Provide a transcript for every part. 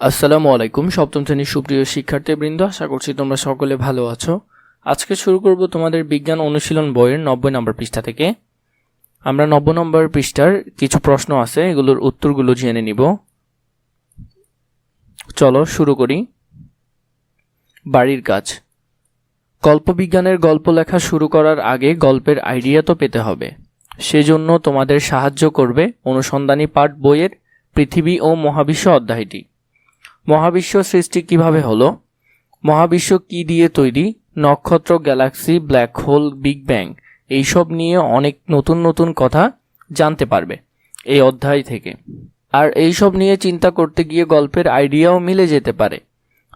আসসালামু আলাইকুম, সপ্তম শ্রেণির সুপ্রিয় শিক্ষার্থীবৃন্দ আশা করছি তোমরা সকলে ভালো আছো। আজকে শুরু করব তোমাদের বিজ্ঞান অনুশীলন বইয়ের নব্বই নম্বর পৃষ্ঠা থেকে। আমরা নব্বই নম্বর পৃষ্ঠার কিছু প্রশ্ন আছে, এগুলোর উত্তরগুলো জেনে নিব। চলো শুরু করি। বাড়ির কাজ। গল্পবিজ্ঞানের গল্প লেখা শুরু করার আগে গল্পের আইডিয়া তো পেতে হবে। সেজন্য তোমাদের সাহায্য করবে অনুসন্ধানী পাঠ বইয়ের পৃথিবী ও মহাবিশ্ব অধ্যায়টি। মহাবিশ্ব সৃষ্টি কীভাবে হলো? মহাবিশ্ব কি দিয়ে তৈরি? নক্ষত্র, galaxy, black hole, big bang, এইসব নিয়ে অনেক নতুন নতুন কথা জানতে পারবে এই অধ্যায় থেকে। আর এইসব নিয়ে চিন্তা করতে গিয়ে গল্পের আইডিয়াও মিলে যেতে পারে।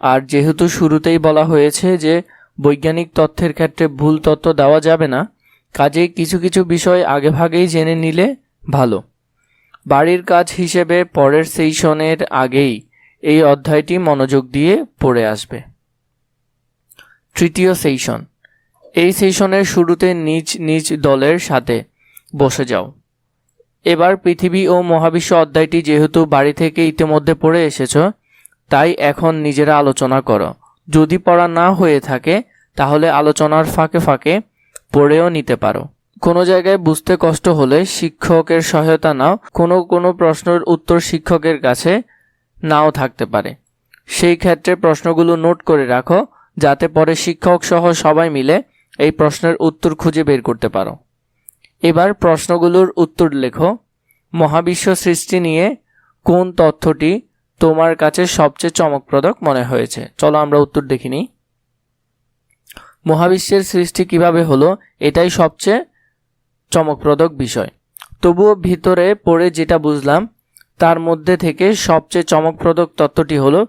আর যেহেতু শুরুতেই বলা হয়েছে যে বৈজ্ঞানিক তথ্যের ক্ষেত্রে ভুল তথ্য দেওয়া যাবে না কাজেই কিছু কিছু বিষয় আগেভাগেই জেনে নিলে ভালো। বাড়ির কাজ হিসেবে পরের সেশনের আগেই এই অধ্যায়টি মনোযোগ দিয়ে পড়ে আসবে। তৃতীয় সেশন এই সেশনের শুরুতে নিজ নিজ দলের সাথে বসে যাও। এবার পৃথিবী ও মহাবিশ্ব অধ্যায়টি যেহেতু বাড়ি থেকে ইতিমধ্যে পড়ে এসেছ, তাই এখন নিজেরা আলোচনা করো। যদি পড়া না হয়ে থাকে, তাহলে আলোচনার ফাঁকে ফাঁকে পড়েও নিতে পারো। কোনো জায়গায় বুঝতে কষ্ট হলে শিক্ষকের সহায়তা নাও। কোনো কোনো প্রশ্নের উত্তর শিক্ষকের কাছে নাও থাকতে পারে। সেই ক্ষেত্রে প্রশ্নগুলো নোট করে রাখো, যাতে পরে শিক্ষক সহ সবাই মিলে এই প্রশ্নের উত্তর খুঁজে বের করতে পারো। এবার প্রশ্নগুলোর উত্তর লেখো। মহাবিশ্ব সৃষ্টি নিয়ে কোন তথ্যটি তোমার কাছে সবচেয়ে চমকপ্রদক মনে হয়েছে? চলো আমরা উত্তর দেখিনি মহাবিশ্বের সৃষ্টি কীভাবে হলো, এটাই সবচেয়ে চমকপ্রদক বিষয়। তবুও ভিতরে পড়ে যেটা বুঝলাম তার মধ্যে থেকে সবচেয়ে চমকপ্রদক তত্ত্বটি হলো,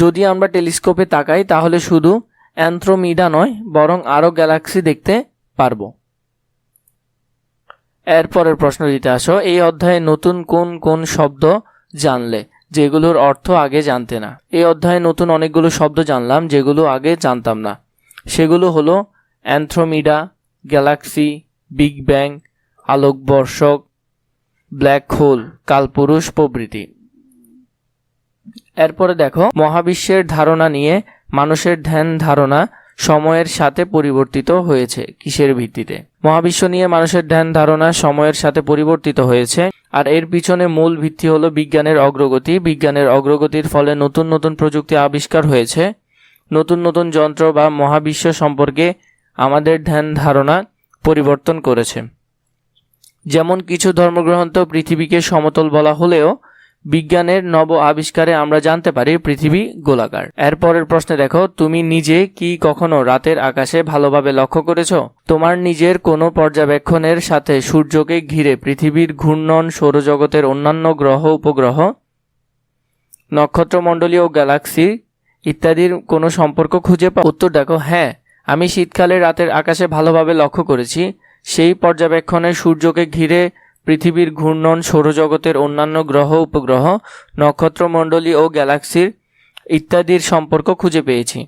যদি আমরা টেলিস্কোপে তাকাই তাহলে শুধু অ্যান্থ্রোমিডা নয়, বরং আরও গ্যালাক্সি দেখতে পারব। এরপরের প্রশ্ন দিতে আসো, এই অধ্যায়ে নতুন কোন কোন শব্দ জানলে, যেগুলোর অর্থ আগে জানতে না? এই অধ্যায়ে নতুন অনেকগুলো শব্দ জানলাম, যেগুলো আগে জানতাম না। সেগুলো হলো অ্যান্থ্রোমিডা, গ্যালাক্সি, বিগ ব্যাং, আলোকবর্ষক ব্ল্যাক হোল, কালপুরুষ প্রভৃতি। এরপরে দেখো, মহাবিশ্বের ধারণা নিয়ে মানুষের ধ্যান ধারণা সময়ের সাথে পরিবর্তিত হয়েছে কিসের ভিত্তিতে? মহাবিশ্ব নিয়ে মানুষের ধ্যান ধারণা সময়ের সাথে পরিবর্তিত হয়েছে, আর এর পিছনে মূল ভিত্তি হলো বিজ্ঞানের অগ্রগতি। বিজ্ঞানের অগ্রগতির ফলে নতুন নতুন প্রযুক্তি আবিষ্কার হয়েছে। নতুন নতুন যন্ত্র বা মহাবিশ্ব সম্পর্কে আমাদের ধ্যান ধারণা পরিবর্তন করেছে। যেমন কিছু ধর্মগ্রন্থ পৃথিবীকে সমতল বলা হলেও বিজ্ঞানের নব আবিষ্কারে আমরা জানতে পারি পৃথিবী গোলাকার। এরপরের প্রশ্নে দেখো, তুমি নিজে কি কখনো রাতের আকাশে ভালোভাবে লক্ষ্য করেছ? তোমার নিজের কোনো পর্যবেক্ষণের সাথে সূর্যকে ঘিরে পৃথিবীর ঘূর্ণন সৌরজগতের অন্যান্য গ্রহ, উপগ্রহ, নক্ষত্রমণ্ডলী ও গ্যালাক্সি ইত্যাদির কোনো সম্পর্ক খুঁজে পাও? উত্তর দেখো হ্যাঁ আমি শীতকালে রাতের আকাশে ভালোভাবে লক্ষ্য করেছি। সেই পর্যবেক্ষণে সূর্যকে ঘিরে পৃথিবীর ঘূর্ণন, সৌরজগতের অন্যান্য গ্রহ, উপগ্রহ, নক্ষত্রমণ্ডলী ও গ্যালাক্সির ইত্যাদির সম্পর্ক খুঁজে পেয়েছি।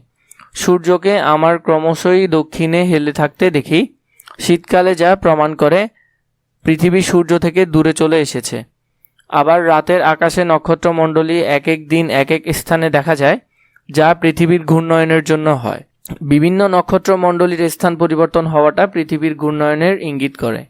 সূর্যকে আমার ক্রমশই দক্ষিণে হেলে থাকতে দেখি। শীতকালে যা প্রমাণ করে, পৃথিবী সূর্য থেকে দূরে চলে এসেছে। আবার রাতের আকাশে নক্ষত্রমণ্ডলী এক এক দিন এক এক স্থানে দেখা যায়, যা পৃথিবীর ঘূর্ণয়নের জন্য হয়। বিভিন্ন নক্ষত্রমণ্ডলীর স্থান পরিবর্তন হওয়াটা পৃথিবীর ঘূর্ণয়নের ইঙ্গিত করে।